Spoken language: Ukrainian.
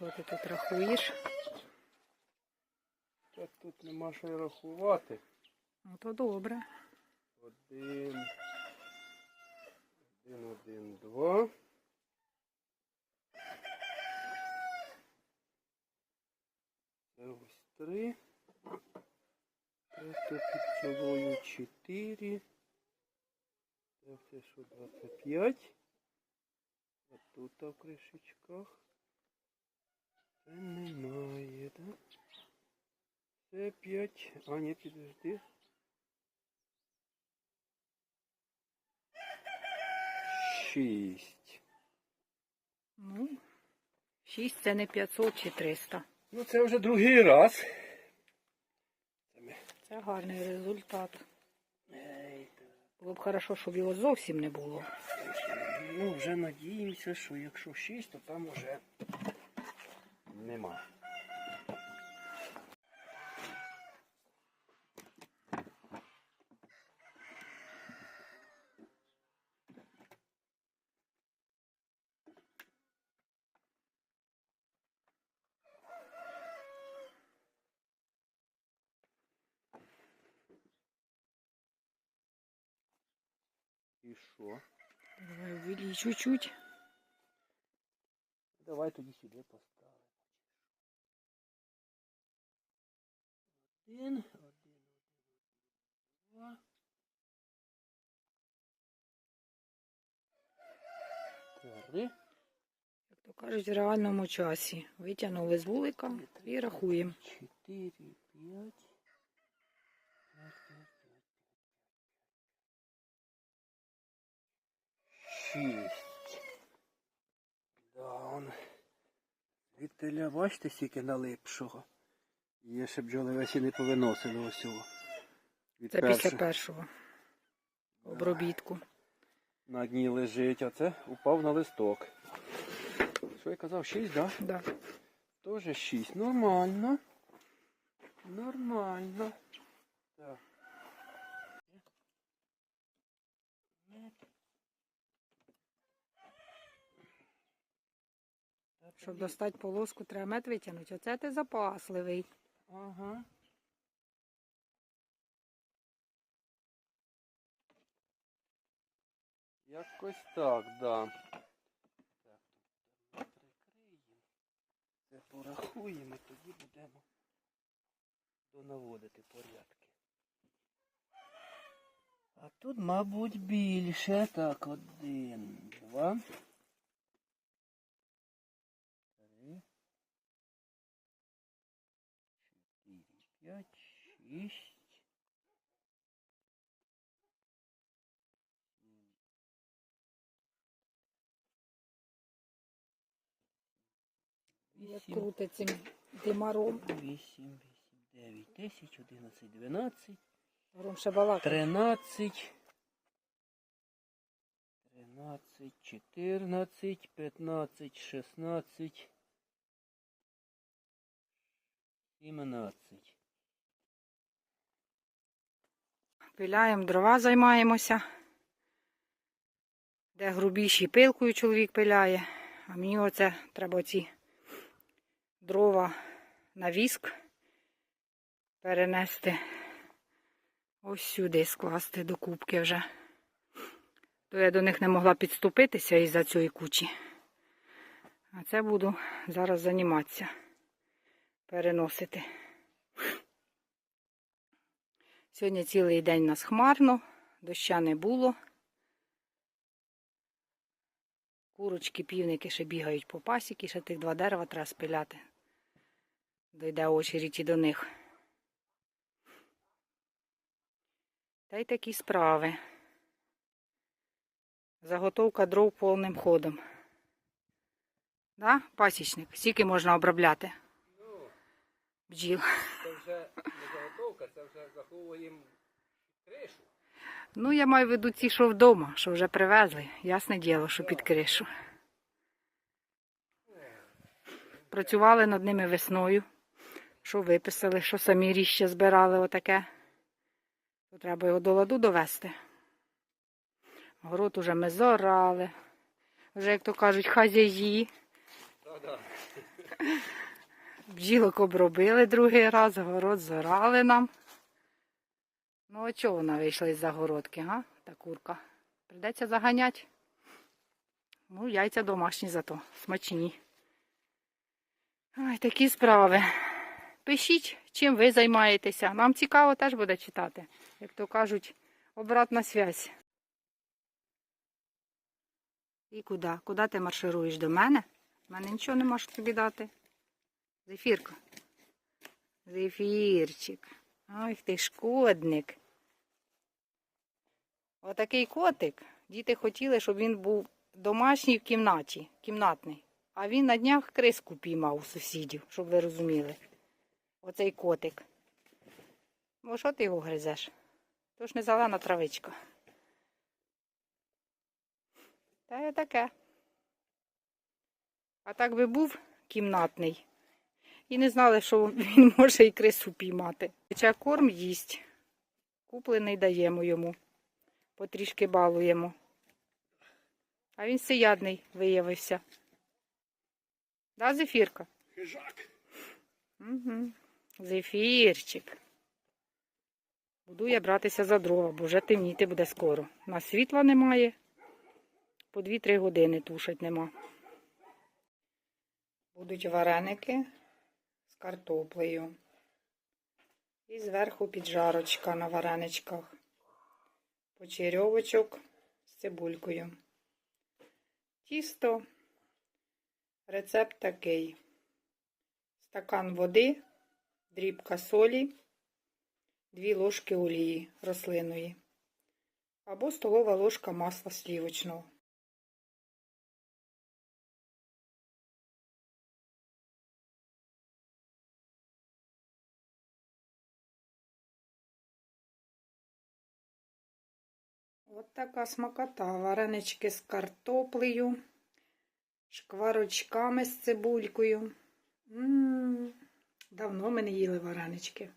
Що ти тут рахуєш? Та тут нема що рахувати. Ну то добре. Один. Один, один, два. Це ось три. Це під пчелою чотири. Це все що 25. А тут в кришечках. Це немає, так? Це 5. А, ні, підожди. Шість. Ну, 6 це не 500 чи 300. Ну, це вже другий раз. Це гарний результат. Було б хорошо, щоб його зовсім не було. Ну, вже надіємося, що якщо 6, то там уже нема. І що? Давай ввелій чуть-чуть. Давай тоді сюди поставимо. Один, один, один, два. Три. Як то кажуть, в реальному часі. Витягнули з вулика і рахуємо. Чотири, п'ять. Шість. Да, он. Вітеля, бачите, скільки налипшого. Є ще бджоли весі не повиносили ось цього. Від Це першого. після першого обробітку. На дні лежить, а це упав на листок. Що я казав, шість, так? Да? Да. Тоже 6. Нормально. Нормально. Так. Щоб достати полоску, треба мед витягнути. Оце ти запасливий. Ага. Якось так, да. Так, тут прикриємо. Це порахуємо, і тоді будемо донаводити порядки. А тут, мабуть, більше. Так, один, два. Три. Чотири, п'ять, шість. Як Вісім. крутить цим димаром. 8, 8, 9, 10, 11, 12, Ром ще балакає. 13, 13, 14, 15, 16, 17. Пиляємо дрова, займаємося. Де грубіші пилкою чоловік пиляє. А мені оце треба ці дрова на віск перенести. Ось сюди скласти до кубки вже. То я до них не могла підступитися із-за цієї кучі. А це буду зараз займатися. Переносити. Сьогодні цілий день у нас хмарно, доща не було. Курочки, півники ще бігають по пасіки, ще тих два дерева треба спиляти. Дойде очередь і до них. Та й такі справи. Заготовка дров повним ходом. Да, пасічник? Скільки можна обробляти? Бджіл. Це вже не заготовка, це вже заховуємо кришу. Ну, я маю в виду ті, що вдома, що вже привезли. Ясне діло, що під кришу. Працювали над ними весною. Що виписали, що самі ріще збирали отаке. То треба його до ладу довести. Город уже ми зорали. Вже, як то кажуть, хазяї. Бджілок обробили другий раз, город зорали нам. Ну, а чого вона вийшла із загородки, га? Та курка. Придеться заганяти. Ну, яйця домашні зато, смачні. Ой, такі справи. Пишіть, чим ви займаєтеся. Нам цікаво теж буде читати. Як то кажуть, обратна связь. І куди? Куди ти маршируєш до мене? У мене нічого не можу тобі дати. Зефірка. Зефірчик. Ой, ти шкодник. Отакий котик. Діти хотіли, щоб він був домашній в кімнаті, кімнатний. А він на днях криску піймав у сусідів, щоб ви розуміли. Оцей котик. Бо що ти його гризеш? То ж не зелена травичка. Та є таке. А так би був кімнатний. І не знали, що він може і крису піймати. Хоча корм їсть. Куплений даємо йому. Потрішки балуємо. А він всеядний виявився. Да, зефірка? Хижак. Угу. Зефірчик. Буду я братися за дрова, бо вже темніти буде скоро. На світла немає. По 2-3 години тушать нема. Будуть вареники з картоплею. І зверху піджарочка на вареничках. Почерьовочок з цибулькою. Тісто. Рецепт такий стакан води, дрібка солі, 2 ложки олії рослинної або столова ложка масла слівочного. От така смакота. Варенички з картоплею, шкварочками з цибулькою. М, Давно ми не їли варенички.